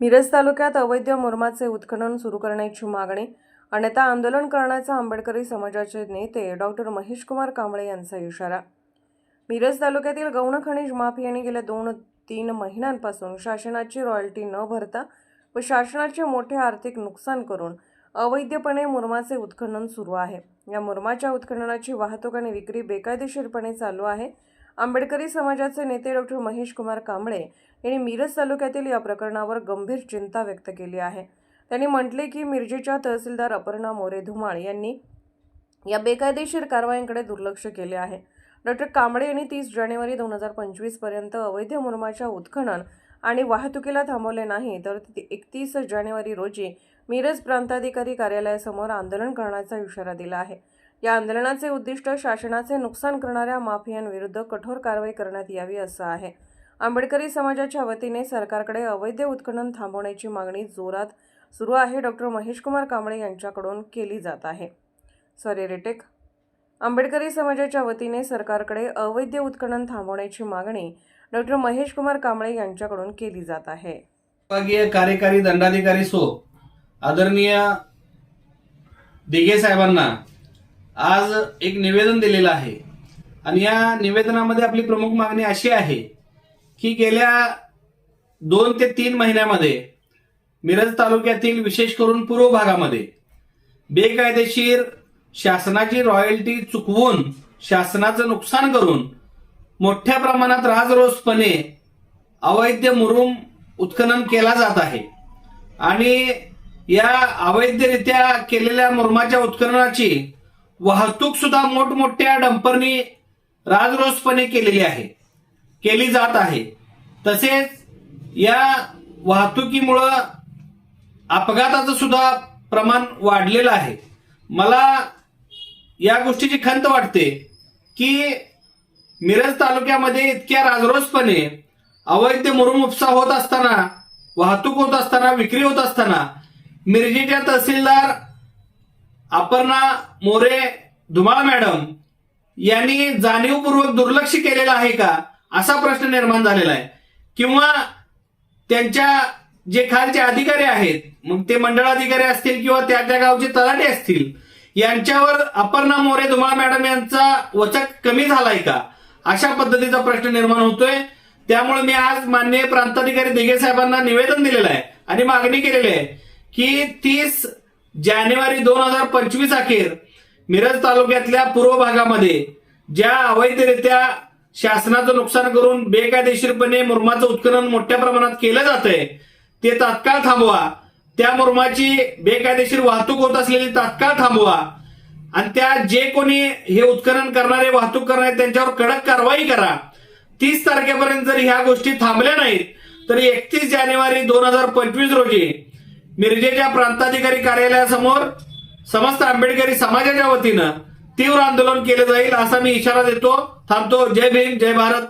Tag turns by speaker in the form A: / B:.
A: मिरज तालुक्यात अवैध मुरमाचे उत्खनन सुरू करण्याची मागणी अन्यथा आंदोलन करण्याचा आंबेडकरी समाजाचे नेते डॉक्टर महेशकुमार कांबळे यांचा इशारा. मिरज तालुक्यातील गौण खनिज माफियांनी गेल्या दोन तीन महिन्यांपासून शासनाची रॉयल्टी न भरता व शासनाचे मोठे आर्थिक नुकसान करून अवैधपणे मुरमाचे उत्खनन सुरू आहे. या मुरमाच्या उत्खननाची वाहतूक आणि विक्री बेकायदेशीरपणे चालू आहे. आंबेडकरी समाजाचे नेते डॉक्टर महेश कुमार कांबळे यांनी मिरज तालुक्यातील या प्रकरणावर गंभीर चिंता व्यक्त केली आहे. त्यांनी म्हटले की मिरजेच्या तहसीलदार अपर्णा मोरे धुमाळ यांनी या बेकायदेशीर कारवाईंकडे दुर्लक्ष केले आहे. डॉक्टर कांबळे यांनी तीस जानेवारी दोन हजार पंचवीसपर्यंत अवैध मुरमाच्या उत्खनन आणि वाहतुकीला थांबवले नाही तर एकतीस जानेवारी रोजी मिरज प्रांताधिकारी कार्यालयासमोर आंदोलन करण्याचा इशारा दिला आहे. या आंदोलनाचे उद्दिष्ट शासनाचे नुकसान करणाऱ्या माफियांविरुद्ध कठोर कारवाई करण्यात यावी असं आहे. आंबेडकरी समाजाच्या वतीने सरकारकडे अवैध उत्खनन थांबवण्याची मागणी जोरात सुरू आहे डॉक्टर महेशकुमार कांबळे यांच्याकडून केली जात आहे. Sorry retake. आंबेडकरी समाजाच्या वतीने सरकारकडे अवैध उत्खनन थांबवण्याची मागणी डॉक्टर महेशकुमार कांबळे यांच्याकडून केली जात आहे.
B: विभागीय कार्यकारी दंडाधिकारी सो आदरणीय दिघे साहेबांना आज एक निवेदन दिलेलं आहे. आणि या निवेदनामध्ये आपली प्रमुख मागणी अशी आहे की गेल्या दोन ते तीन महिन्यामध्ये मिरज तालुक्यातील विशेष करून पूर्व भागामध्ये बेकायदेशीर शासनाची रॉयल्टी चुकवून शासनाचं नुकसान करून मोठ्या प्रमाणात राजरोसपणे अवैध मुरुम उत्खनन केला जात आहे. आणि या अवैधरित्या केलेल्या मुरुमाच्या उत्खननाची वाहतूक सुद्धा मोठमोठ्या डंपरनी राजरोसपणे केलेली आहे केली जात आहे. तसेच या वाहतुकीमुळं अपघाताचं सुद्धा प्रमाण वाढलेलं आहे. मला या गोष्टीची खंत वाटते की मिरज तालुक्यामध्ये इतक्या राजरोसपणे अवैध मुरुम उपसा होत असताना वाहतूक होत असताना विक्री होत असताना मिरजेच्या तहसीलदार अपर्णा मोरे धुमाळ मॅडम यांनी जाणीवपूर्वक दुर्लक्ष केलेलं आहे का? असा प्रश्न निर्माण झालेला आहे. किंवा त्यांच्या जे खालचे अधिकारी आहेत मग ते मंडळ अधिकारी असतील किंवा त्या त्या गावचे तलाटे असतील यांच्यावर अपर्णा मोरे धुमाळ मॅडम यांचा वचक कमी झालाय का? अशा पद्धतीचा प्रश्न निर्माण होतोय. त्यामुळे मी आज माननीय प्रांताधिकारी दिघे साहेबांना निवेदन दिलेलं आहे आणि मागणी केलेली आहे की तीस जानेवारी दोन हजार पंचवीस अखेर मिरज तालुक्यातल्या पूर्व भागामध्ये ज्या अवैधरित्या शासनाचं नुकसान करून बेकायदेशीरपणे मुरमाचं उत्खनन मोठ्या प्रमाणात केलं जातंय ते तात्काळ थांबवा. त्या मुरमाची बेकायदेशीर वाहतूक होत असलेली तात्काळ थांबवा. आणि त्या जे कोणी हे उत्खनन करणारे वाहतूक करणारे त्यांच्यावर कडक कारवाई करा. तीस तारखेपर्यंत जर ह्या गोष्टी थांबल्या नाहीत तर एकतीस जानेवारी दोन हजार पंचवीस रोजी मिरजेच्या प्रांताधिकारी कार्यालयासमोर समस्त आंबेडकरी समाजाच्या वतीनं तीव्र आंदोलन केलं जाईल असा मी इशारा देतो. थांबतो. जय भीम जय भारत.